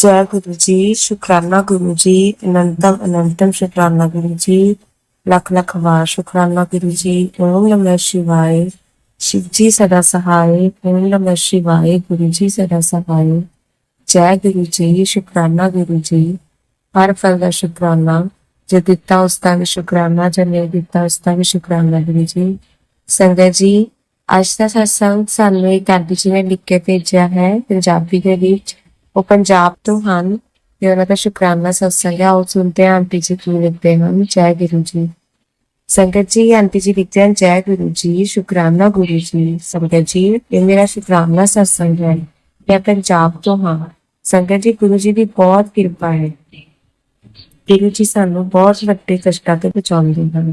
ਜੈ ਗੁਰੂ ਜੀ ਸ਼ੁਕਰਾਨਾ ਗੁਰੂ ਜੀ ਅਨੰਤਮ ਅਨੰਤਮ ਸ਼ੁਕਰਾਨਾ ਗੁਰੂ ਜੀ ਲੱਖ ਲੱਖ ਵਾਰ ਸ਼ੁਕਰਾਨਾ ਗੁਰੂ ਜੀ ਓਮ ਨਮः ਸ਼ਿਵਾਏ ਸ਼ਿਵ ਜੀ ਸਦਾ ਸਹਾਏ ਓਮ ਨਮः ਸ਼ਿਵਾਏ ਗੁਰੂ ਜੀ ਸਦਾ ਸਹਾਏ ਜੈ ਗੁਰੂ ਜੀ ਸ਼ੁਕਰਾਨਾ ਗੁਰੂ ਜੀ ਹਰ ਫਲ ਦਾ ਸ਼ੁਕਰਾਨਾ ਜੋ ਦਿੱਤਾ ਉਸ ਦਾ ਵੀ ਸ਼ੁਕਰਾਨਾ ਜੋ ਨਹੀਂ ਦਿੱਤਾ ਉਸ ਦਾ ਵੀ ਸ਼ੁਕਰਾਨਾ ਗੁਰੂ ਜੀ ਸੰਗਤ ਜੀ ਅੱਜ ਦਾ ਸਤਸੰਗ ਸਾਨੂੰ ਇੱਕ ਆਂਟੀ ਜੀ ਨੇ ਲਿਖ ਕੇ ਭੇਜਿਆ ਹੈ ਪੰਜਾਬੀ ਦੇ ਵਿੱਚ ਉਹ ਪੰਜਾਬ ਤੋਂ ਹਨ। ਤੇ ਉਹਨਾਂ ਦਾ ਸ਼ੁਕਰਾਨਾ ਸਤਸੰਗ ਹੈ। ਉਹ ਸੁਣਦੇ ਹਾਂ ਆਂਟੀ ਜੀ ਕੀ ਲਿਖਦੇ ਹਨ। ਜੈ ਗੁਰੂ ਜੀ। ਸੰਗਤ ਜੀ, ਆਂਟੀ ਜੀ ਲਿਖਦੇ ਹਨ, ਜੈ ਗੁਰੂ ਜੀ, ਸ਼ੁਕਰਾਨਾ ਗੁਰੂ ਜੀ, ਸੰਗਤ ਜੀ, ਇਹ ਮੇਰਾ ਸ਼ੁਕਰਾਨਾ ਸਤਸੰਗ ਹੈ। ਮੈਂ ਪੰਜਾਬ ਤੋਂ ਹਾਂ। ਸੰਗਤ ਜੀ, ਗੁਰੂ ਜੀ ਦੀ ਬਹੁਤ ਕਿਰਪਾ ਹੈ। ਗੁਰੂ ਜੀ ਸਾਨੂੰ ਬਹੁਤ ਵੱਡੇ ਕਸ਼ਟਾਂ ਤੋਂ ਬਚਾਉਂਦੇ ਹਨ।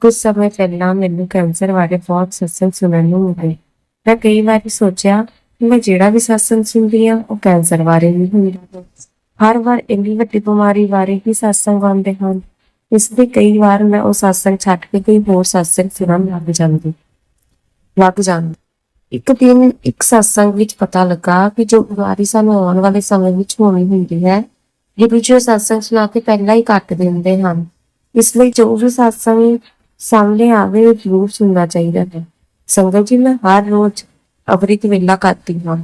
ਕੁਝ ਸਮੇਂ ਪਹਿਲਾਂ ਮੈਨੂੰ ਕੈਂਸਰ ਬਾਰੇ ਬਹੁਤ ਸਤਸੰਗ ਸੁਣਨ ਨੂੰ ਮਿਲੇ। ਮੈਂ ਕਈ ਵਾਰੀ ਸੋਚਿਆ ਮੈਂ ਜਿਹੜਾ ਵੀ ਸਤਸੰਗ ਸੁਣਦੀ ਹਾਂ, ਉਹ ਕੈਂਸਰ ਬਾਰੇ ਹੀ ਹੁੰਦਾ ਹੈ। ਹਰ ਵਾਰ ਇੰਨੀ ਵੱਡੀ ਬਿਮਾਰੀ ਬਾਰੇ ਹੀ ਸਤਸੰਗ ਆਉਂਦੇ ਹਨ। ਇਸ ਲਈ ਕਈ ਵਾਰ ਮੈਂ ਉਹ ਸਤਸੰਗ ਛੱਡ ਕੇ ਕੋਈ ਹੋਰ ਸਤਸੰਗ ਸੁਣਨ ਲੱਗ ਜਾਂਦੀ। ਲੱਗ ਜਾਂਦੀ। ਇੱਕ ਦਿਨ ਇੱਕ ਸਤਸੰਗ ਵਿੱਚ ਪਤਾ ਲੱਗਾ ਕਿ ਜੋ ਬਿਮਾਰੀ ਸਾਨੂੰ ਆਉਣ ਵਾਲੇ ਸਮੇਂ ਵਿੱਚ ਹੋਣੀ ਹੁੰਦੀ ਹੈ ਗੁਰੂ ਜੀ ਉਹ ਸਤਸੰਗ ਸੁਣਾ ਕੇ ਪਹਿਲਾਂ ਹੀ ਕੱਟ ਦਿੰਦੇ ਹਨ। ਇਸ ਲਈ ਜੋ ਵੀ ਸਤਸੰਗ ਸਾਹਮਣੇ ਆਵੇ, ਉਹ ਜ਼ਰੂਰ ਸੁਣਨਾ ਚਾਹੀਦਾ ਹੈ। ਸੰਗਤ ਜੀ, ਮੈਂ ਹਰ ਰੋਜ਼ ਅਵਰਿਤ ਵੇਲਾ ਕਰਦੀ ਹਾਂ।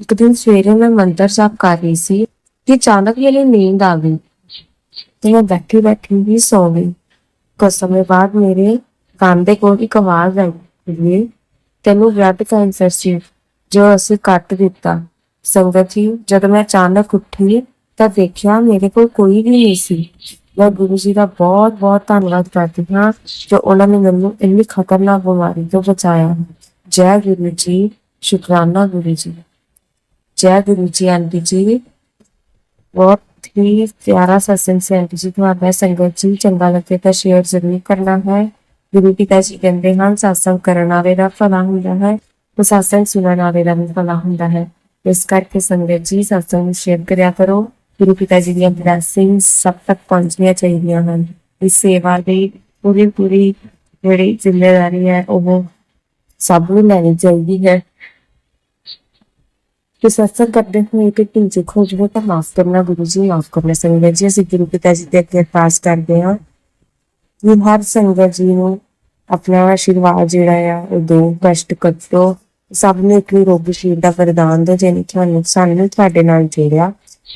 ਇੱਕ ਦਿਨ ਸਵੇਰੇ ਮੈਂ ਮੰਦਰ ਸਾਹਿਬ ਕਰ ਰਹੀ ਸੀ ਕਿ ਅਚਾਨਕ ਮੈਨੂੰ ਨੀਂਦ ਆ ਗਈ ਤੇ ਮੈਂ ਬੈਠੀ ਬੈਠੀ ਹੀ ਸੌ ਗਈ। ਕੁਝ ਸਮੇਂ ਬਾਅਦ ਮੇਰੇ ਕੰਨ ਦੇ ਕੋਲ ਇੱਕ ਆਵਾਜ਼ ਆਈ ਤੈਨੂੰ ਬਲੱਡ ਕੈਂਸਰ ਸੀ, ਜੋ ਅਸੀਂ ਕੱਟ ਦਿੱਤਾ। ਸੰਗਤ ਜੀ, ਜਦ ਮੈਂ ਅਚਾਨਕ ਉੱਠੀ ਤਾਂ ਦੇਖਿਆ ਮੇਰੇ ਕੋਲ ਕੋਈ ਵੀ ਨਹੀਂ ਸੀ। ਮੈਂ ਗੁਰੂ ਜੀ ਦਾ ਬਹੁਤ ਬਹੁਤ ਧੰਨਵਾਦ ਕਰਦੀ ਹਾਂ ਜੋ ਉਹਨਾਂ ਨੇ ਮੈਨੂੰ ਇੰਨੀ ਖਤਰਨਾਕ ਬਿਮਾਰੀ ਤੋਂ ਬਚਾਇਆ। ਜੈ ਗੁਰੂ ਜੀ। ਸ਼ੁਕਰਾਨਾ ਗੁਰੂ ਜੀ ਜੈ ਗੁਰੂ ਜੀ ਆਂਟੀ ਜੀ ਬਹੁਤ ਹੀ ਪਿਆਰਾ ਸਤਸੰਗ ਸੀ ਆਂਟੀ ਜੀ ਤੁਹਾਡਾ ਸੰਗਤ ਜੀ ਚੰਗਾ ਲੱਗੇ ਤਾਂ ਸ਼ੇਅਰ ਜ਼ਰੂਰ ਕਰਨਾ ਹੈ ਗੁਰੂ ਪਿਤਾ ਜੀ ਕਹਿੰਦੇ ਹਨ ਸਤਸੰਗ ਕਰਨ ਵਾਲੇ ਦਾ ਭਲਾ ਹੁੰਦਾ ਹੈ ਤੇ ਸਤਸੰਗ ਸੁਣਨ ਵਾਲੇ ਦਾ ਵੀ ਭਲਾ ਹੁੰਦਾ ਹੈ ਇਸ ਕਰਕੇ ਸੰਗਤ ਜੀ ਸਤਸੰਗ ਨੂੰ ਸ਼ੇਅਰ ਕਰਿਆ ਕਰੋ ਗੁਰੂ ਪਿਤਾ ਜੀ ਦੀਆਂ ਬਲੇਸਿੰਗਸ ਸਭ ਤੱਕ ਪਹੁੰਚਣੀਆਂ ਚਾਹੀਦੀਆਂ ਹਨ ਇਸ ਸੇਵਾ ਦੀ ਪੂਰੀ ਪੂਰੀ ਜਿਹੜੀ ਜ਼ਿੰਮੇਵਾਰੀ ਹੈ ਉਹ ਸਭ ਨੂੰ ਲੈਣੀ ਚਾਹੀਦੀ ਹੈ ਤੇ ਸਤਸੰਗ ਕਰਦੇ ਹੋਏ ਕਿ ਢਿੱਲ ਖੋਜ ਹੋ ਤਾਂ ਮਾਫ ਕਰਨਾ ਗੁਰੂ ਜੀ ਮਾਫ ਕਰਨਾ ਸੰਗਤ ਜੀ ਅਸੀਂ ਗੁਰੂ ਪਿਤਾ ਜੀ ਦੇ ਅੱਗੇ ਅਰਦਾਸ ਕਰਦੇ ਹਾਂ ਕਿ ਹਰ ਸੰਗਤ ਜੀ ਨੂੰ ਆਪਣਾ ਆਸ਼ੀਰਵਾਦ ਜਿਹੜਾ ਆ ਉਹ ਦੋ ਕਸ਼ਟ ਕੱਟੋ ਸਭ ਨੂੰ ਇੱਕ ਰੋਗੀ ਸ਼ੀਲ ਦਾ ਵਰਦਾਨ ਦਿਓ ਜਿਹਨੇ ਤੁਹਾਨੂੰ ਸਾਨੂੰ ਤੁਹਾਡੇ ਨਾਲ ਜੋੜਿਆ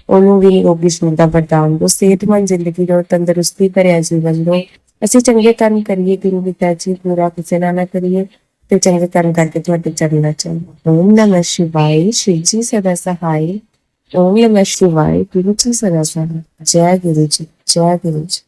ਉਹਨੂੰ ਵੀ ਰੋਗੀ ਸ਼ੀਲ ਦਾ ਵਰਦਾਨ ਦਿਓ ਸਿਹਤਮੰਦ ਜ਼ਿੰਦਗੀ ਦਿਓ ਤੰਦਰੁਸਤੀ ਭਰਿਆ ਜੀਵਨ ਦਿਓ ਅਸੀਂ ਚੰਗੇ ਕੰਮ ਕਰੀਏ ਗੁਰੂ ਪਿਤਾ ਜੀ ਪੂਰਾ ਕਿਸੇ ਨਾਲ ਨਾ ਕਰੀਏ ਤੇ ਚੰਗੇ ਕਰਮ ਕਰਕੇ ਤੁਹਾਡੇ ਚੜਨਾ ਚ। ਓਮ ਨਮः ਸ਼ਿਵਾय ਸ਼੍ਰੀ ਜੀ ਸਦਾ ਸਹਾਈ। ਓਮ ਨਮः ਸ਼ਿਵਾय ਗੁਰੂ ਜੀ ਸਦਾ ਸਹਾਈ। ਜੈ ਗੁਰੂ ਜੀ, ਜੈ ਗੁਰੂ ਜੀ।